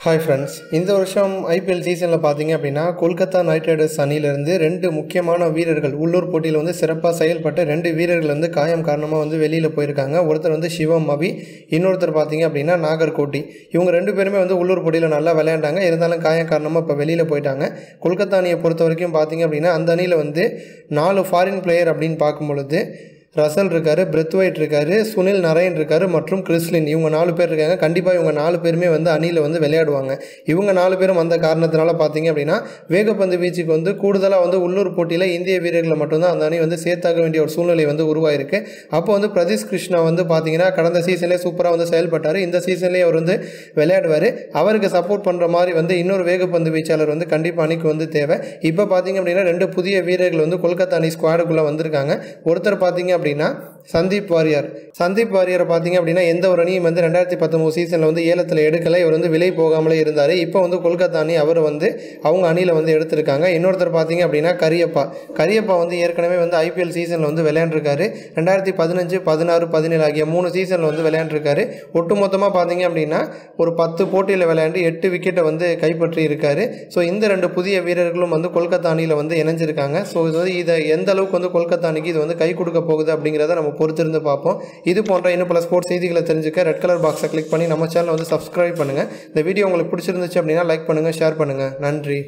Hi friends இந்த வருஷம் IPL சீசனில் பார்த்தீங்க அப்படின்னா கொல்கத்தா நைட் ரைடர்ஸ் அணியிலிருந்து ரெண்டு முக்கியமான வீரர்கள் உள்ளூர் போட்டியில் வந்து சிறப்பாக செயல்பட்ட ரெண்டு வீரர்கள் வந்து காயம் காரணமாக வந்து வெளியில் போயிருக்காங்க. ஒருத்தர் வந்து சிவம் மவி இன்னொருத்தர் பார்த்தீங்க அப்படின்னா நாகர்கோட்டி. இவங்க ரெண்டு பேருமே வந்து உள்ளூர் போட்டியில் நல்லா விளையாண்டாங்க. இருந்தாலும் காயம் காரணமாக இப்போ வெளியில் போயிட்டாங்க. கொல்கத்தா அணியை பொறுத்த வரைக்கும் பார்த்தீங்க அப்படின்னா அந்த அணியில் வந்து நாலு ஃபாரின் பிளேயர் அப்படின்னு பார்க்கும் பொழுது ரசல் இருக்கார் பிரெத்வைட் இருக்கார் சுனில் நரேன் இருக்கார் மற்றும் கிறிஸ்லின். இவங்க நாலு பேர் இருக்காங்க. கண்டிப்பாக இவங்க நாலு பேருமே வந்து அணியில் வந்து விளையாடுவாங்க. இவங்க நாலு பேரும் வந்த காரணத்தினால பார்த்தீங்க அப்படின்னா வேகப்பந்து வீச்சுக்கு வந்து கூடுதலாக வந்து உள்ளூர் போட்டியில் இந்திய வீரர்களை மட்டும்தான் அந்த அணி வந்து சேர்த்தாக வேண்டிய ஒரு சூழ்நிலை வந்து உருவாயிருக்கு. அப்போ வந்து பிரதீஷ் கிருஷ்ணா வந்து பார்த்தீங்கன்னா கடந்த சீசன்லேயே சூப்பராக வந்து செயல்பட்டார். இந்த சீசன்லேயே அவர் வந்து விளையாடுவார். அவருக்கு சப்போர்ட் பண்ணுற மாதிரி வந்து இன்னொரு வேகப்பந்து வீச்சாளர் வந்து கண்டிப்பாக அணிக்கு வந்து தேவை. இப்போ பார்த்தீங்க அப்படின்னா ரெண்டு புதிய வீரர்கள் வந்து கொல்கத்தா அணி ஸ்குவாடுக்குள்ளே வந்திருக்காங்க. ஒருத்தர் பார்த்தீங்க அப்படின்னா சந்தீப் வாரியர். சந்தீப் வாரியரை பார்த்தீங்க அப்படின்னா எந்த ஒரு அணியும் வந்து ரெண்டாயிரத்தி பத்தொம்போது சீசனில் வந்து ஏலத்தில் எடுக்கலை. இவர் வந்து விலை போகாமலே இருந்தார். இப்போ வந்து கொல்கத்தா அணி அவர் வந்து அவங்க அணியில் வந்து எடுத்திருக்காங்க. இன்னொருத்தர் பார்த்தீங்க அப்படின்னா கரியப்பா. கரியப்பா வந்து ஏற்கனவே வந்து ஐபிஎல் சீசனில் வந்து விளையாண்டுருக்காரு. ரெண்டாயிரத்தி பதினஞ்சு பதினாறு பதினேழு ஆகிய மூணு சீசனில் வந்து விளையாண்டுருக்காரு. ஒட்டுமொத்தமாக பார்த்தீங்க அப்படின்னா ஒரு பத்து போட்டியில் விளையாண்டு எட்டு விக்கெட்டை வந்து கைப்பற்றி இருக்காரு ஸோ இந்த ரெண்டு புதிய வீரர்களும் வந்து கொல்கத்தா அணியில் வந்து இணைஞ்சிருக்காங்க. ஸோ இது வந்து இதை எந்த அளவுக்கு வந்து கொல்கத்தா அணிக்கு இது வந்து கை கொடுக்க போகுது அப்படிங்கிறத நம்ம பொறுத்திருந்து பார்ப்போம். இது போன்ற இன்னும் பல ஸ்போர்ட்ஸ் செய்திகளை தெரிஞ்சுக்க ரெட் கலர் பாக்ஸை கிளிக் பண்ணி நம்ம சேனலை வந்து சப்ஸ்கிரைப் பண்ணுங்கள் இந்த வீடியோ உங்களுக்கு பிடிச்சிருந்துச்சு அப்படின்னா லைக் பண்ணுங்கள் ஷேர் பண்ணுங்கள் நன்றி.